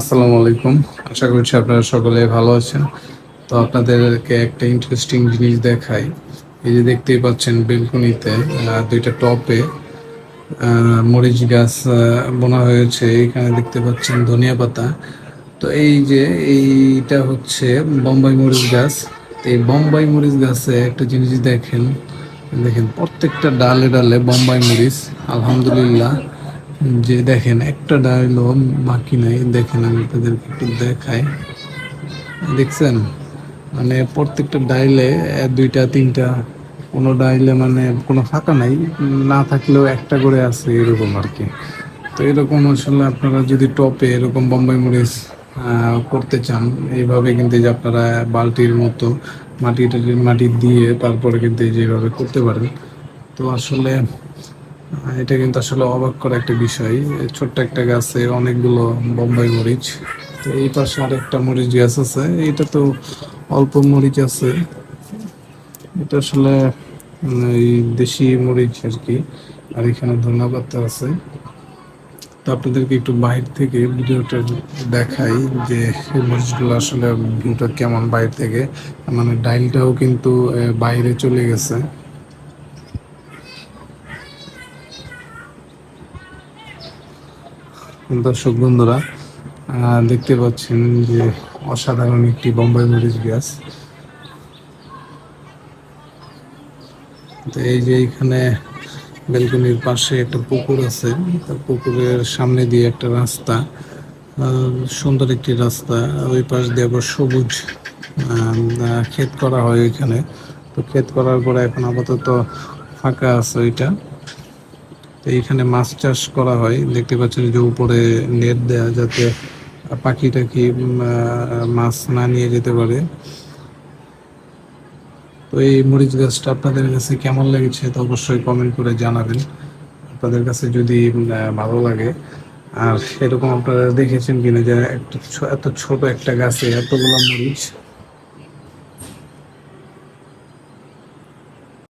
আসসালামু আলাইকুম। আশা করছি আপনারা সকলে ভালো আছেন। তো আপনাদেরকে একটা ইন্টারেস্টিং জিনিস দেখাই। এই যে দেখতেই পাচ্ছেন বেলকনিতে দুইটা টপে মরিচ গাছ বোনা হয়েছে। এখানে দেখতে পাচ্ছেন ধনিয়া পাতা। তো এই যে এইটা হচ্ছে বোম্বাই মরিচ গাছ। এই বোম্বাই মরিচ গাছে একটা জিনিস দেখেন। দেখেন, প্রত্যেকটা ডালে ডালে বোম্বাই মরিচ, আলহামদুলিল্লাহ। যে দেখেন, একটা ডালও বাকি নাই। দেখেন, আমি তাদেরকে একটু দেখাই। দেখছেন? মানে প্রত্যেকটা ডাইলে দুইটা, তিনটা, কোনো ডাইলে মানে কোনো ফাঁকা নাই। না থাকলেও একটা করে আছে এরকম আর কি। তো এরকম আসলে আপনারা যদি টপে এরকম বোম্বাই মরিচ করতে চান, এইভাবে কিন্তু যে আপনারা বালতির মতো মাটি টাটি মাটি দিয়ে তারপরে কিন্তু যেভাবে করতে পারেন। তো আসলে এটা কিন্তু আসলে অবাক করা একটা বিষয়। ছোট্ট একটা গাছে অনেকগুলো বোম্বাই মরিচ। তো এই পাশে আরেকটা মরিচ গাছ আছে। এটা তো অল্প মরিচ আছে। এটা আসলে এই দেশি মরিচ আর কি। আর এখানে ধনিয়া পাতা আছে। তো আপনাদেরকে একটু বাইরে থেকে ভিডিওটা দেখাই যে মরিচগুলো আসলে ভিউটা কেমন বাইরে থেকে। মানে ডাইলটাও কিন্তু বাইরে চলে গেছে। দর্শক বন্ধুরা দেখতে পাচ্ছেন যে অসাধারণ একটি বোম্বাই মরিচ গাছ তো এই যে এখানে বেলকনির পাশে একটা পুকুর আছে পুকুরের সামনে দিয়ে একটা রাস্তা সুন্দর একটি রাস্তা ওই পাশ দিয়ে আবার সবুজ ক্ষেত করা হয় ওইখানে তো ক্ষেত করার পরে এখন আপাতত ফাঁকা আছে ওইটা। এইখানে মাছ চাষ করা হয়। দেখতে পাচ্ছেন যে উপরে নেট দেয়া যাতে পাখি টাকি উম, আহ, মাছ না নিয়ে যেতে পারে। তো এই মরিচ গাছটা আপনাদের কাছে কেমন লেগেছে তো অবশ্যই কমেন্ট করে জানাবেন। আপনাদের কাছে যদি ভালো লাগে আর এরকম আপনারা দেখেছেন কিনা যে এত ছোট একটা গাছে এতগুলো মরিচ